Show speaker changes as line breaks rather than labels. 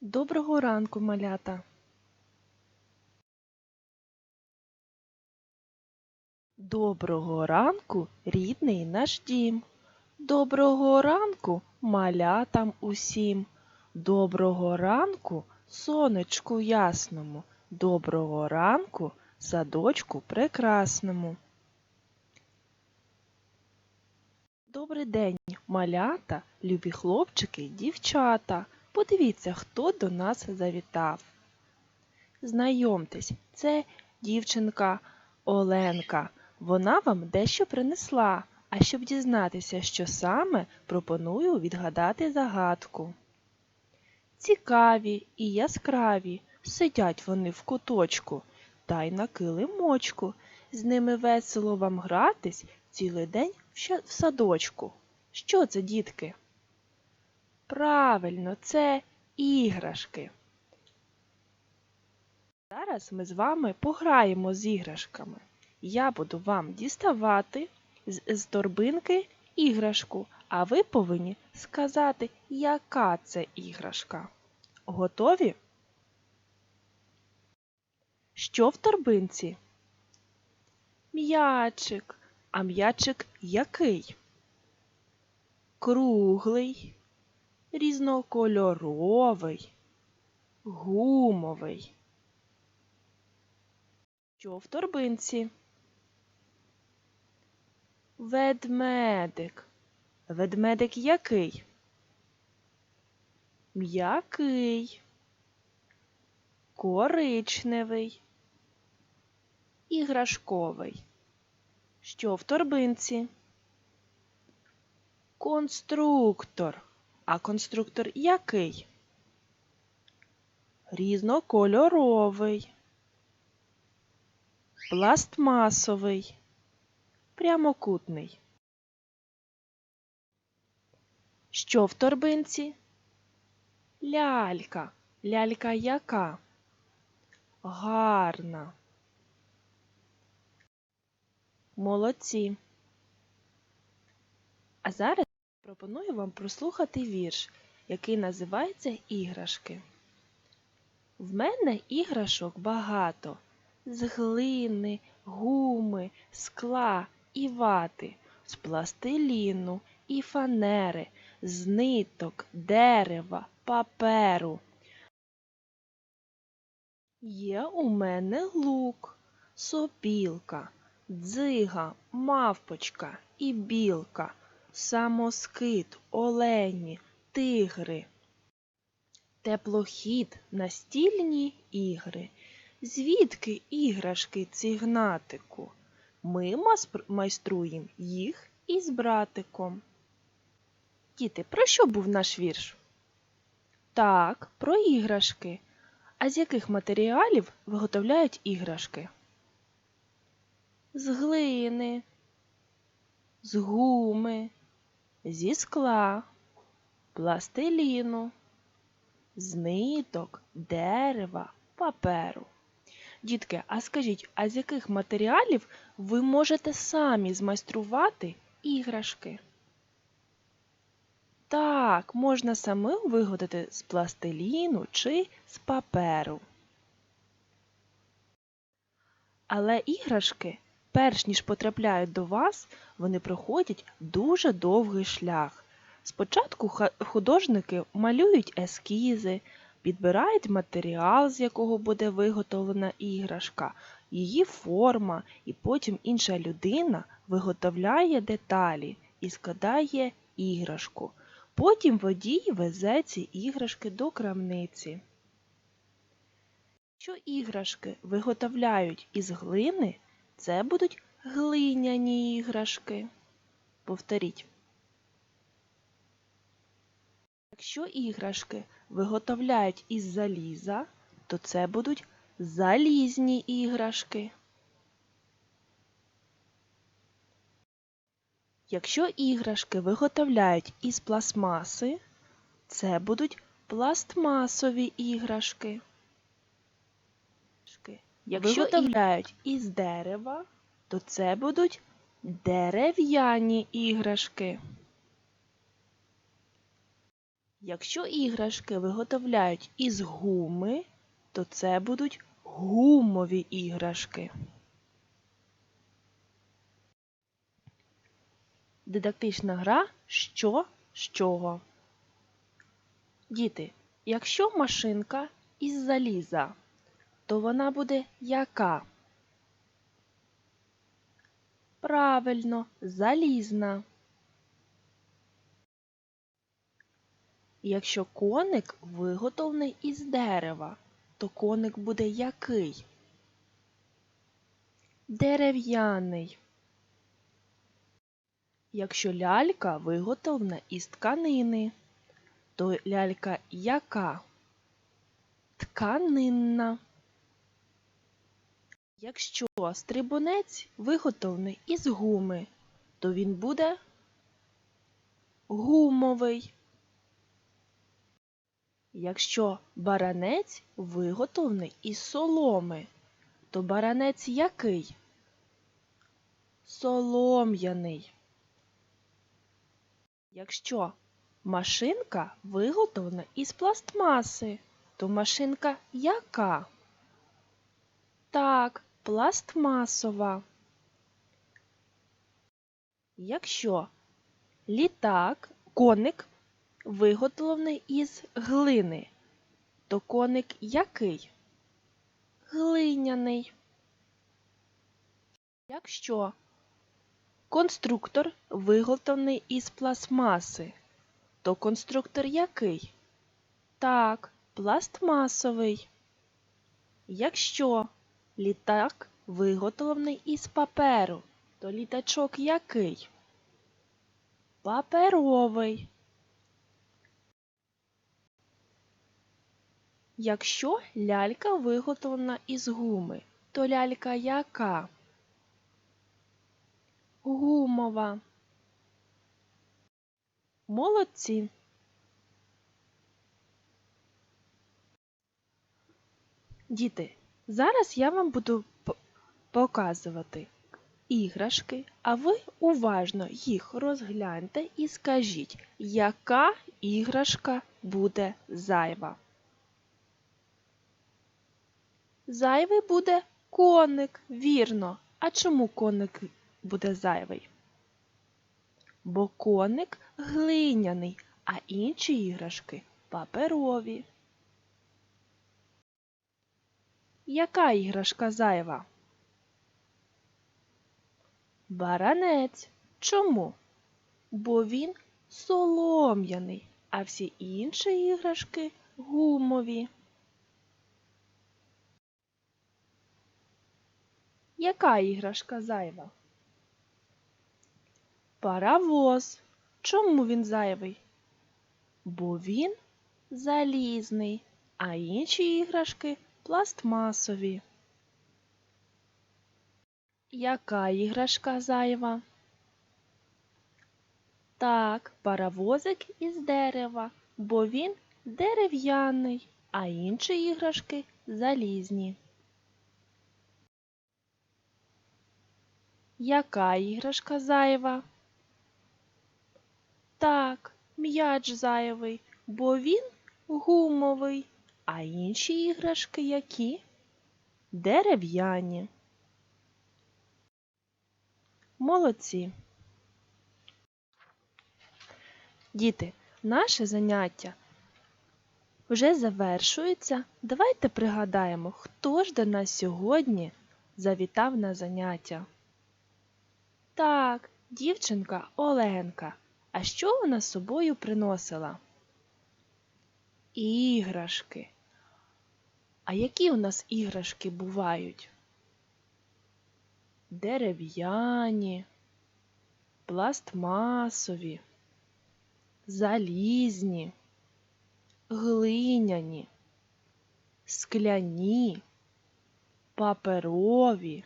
Доброго ранку, малята! Доброго ранку, рідний наш дім. Доброго ранку, малятам усім. Доброго ранку, сонечку ясному. Доброго ранку, садочку прекрасному. Добрий день, малята, любі хлопчики, дівчата. Подивіться, хто до нас завітав. Знайомтесь, це дівчинка Оленка. Вона вам дещо принесла. А щоб дізнатися, що саме, пропоную відгадати загадку. Цікаві і яскраві сидять вони в куточку та й на килимочку. З ними весело вам гратись цілий день в садочку. Що це, дітки? Правильно, це іграшки. Зараз ми з вами пограємо з іграшками. Я буду вам діставати з, з торбинки іграшку, а ви повинні сказати, яка це іграшка. Готові? Що в торбинці? М'ячик. А м'ячик який? Круглий, різнокольоровий, гумовий. Що в торбинці? Ведмедик. Ведмедик який? М'який, коричневий, іграшковий. Що в торбинці? Конструктор. А конструктор який? Різнокольоровий, пластмасовий, прямокутний. Що в торбинці? Лялька. Лялька яка? Гарна. Молодці. А зараз пропоную вам прослухати вірш, який називається Іграшки. В мене іграшок багато з глини, гуми, скла і вати, з пластиліну і фанери, з ниток, дерева, паперу. Є у мене лук, сопілка, дзига, мавпочка і білка, самоскид, олені, тигри. Теплохід, настільні ігри. Звідки іграшки ці гнатику? Ми майструємо їх із братиком. Діти, про що був наш вірш? Так, про іграшки. А з яких матеріалів виготовляють іграшки? З глини, з гуми, зі скла, пластиліну, з ниток, дерева, паперу. Дітки, а скажіть, а з яких матеріалів ви можете самі змайструвати іграшки? Так, можна самим виготовити з пластиліну чи з паперу. Але іграшки, перш ніж потрапляють до вас, вони проходять дуже довгий шлях. Спочатку художники малюють ескізи, підбирають матеріал, з якого буде виготовлена іграшка, її форма, і потім інша людина виготовляє деталі і складає іграшку. Потім водій везе ці іграшки до крамниці. Якщо іграшки виготовляють із глини, це будуть глиняні іграшки. Повторіть. Якщо іграшки виготовляють із заліза, то це будуть залізні іграшки. Якщо іграшки виготовляють із пластмаси, це будуть пластмасові іграшки. Якщо виготовляють із дерева, то це будуть дерев'яні іграшки. Якщо іграшки виготовляють із гуми, то це будуть гумові іграшки. Дидактична гра що з чого. Діти, якщо машинка із заліза, то вона буде яка? Правильно, залізна. Якщо коник виготовлений із дерева, то коник буде який? Дерев'яний. Якщо лялька виготовлена із тканини, то лялька яка? Тканинна. Якщо стрибунець виготовлений із гуми, то він буде гумовий. Якщо баранець виготовлений із соломи, то баранець який? Солом'яний. Якщо машинка виготовлена із пластмаси, то машинка яка? Так, пластмасова. Якщо літак, коник виготовлений із глини, то коник який? Глиняний. Якщо конструктор виготовлений із пластмаси, то конструктор який? Так, пластмасовий. Якщо літак виготовлений із паперу, то літачок який? Паперовий. Якщо лялька виготовлена із гуми, то лялька яка? Гумова. Молодці. Діти, зараз я вам буду показувати іграшки, а ви уважно їх розгляньте і скажіть, яка іграшка буде зайва. Зайвий буде коник, вірно. А чому коник буде зайвий? Бо коник глиняний, а інші іграшки паперові. Яка іграшка зайва? Баранець. Чому? Бо він солом'яний, а всі інші іграшки гумові. Яка іграшка зайва? Паровоз. Чому він зайвий? Бо він залізний, а інші іграшки пластмасові. Яка іграшка зайва? Так, паровозик із дерева, бо він дерев'яний, а інші іграшки залізні. Яка іграшка зайва? Так, м'яч зайвий, бо він гумовий, а інші іграшки які? Дерев'яні. Молодці. Діти, наше заняття вже завершується. Давайте пригадаємо, хто ж до нас сьогодні завітав на заняття. Так, дівчинка Оленка. А що вона з собою приносила? Іграшки. А які у нас іграшки бувають? Дерев'яні, пластмасові, залізні, глиняні, скляні, паперові,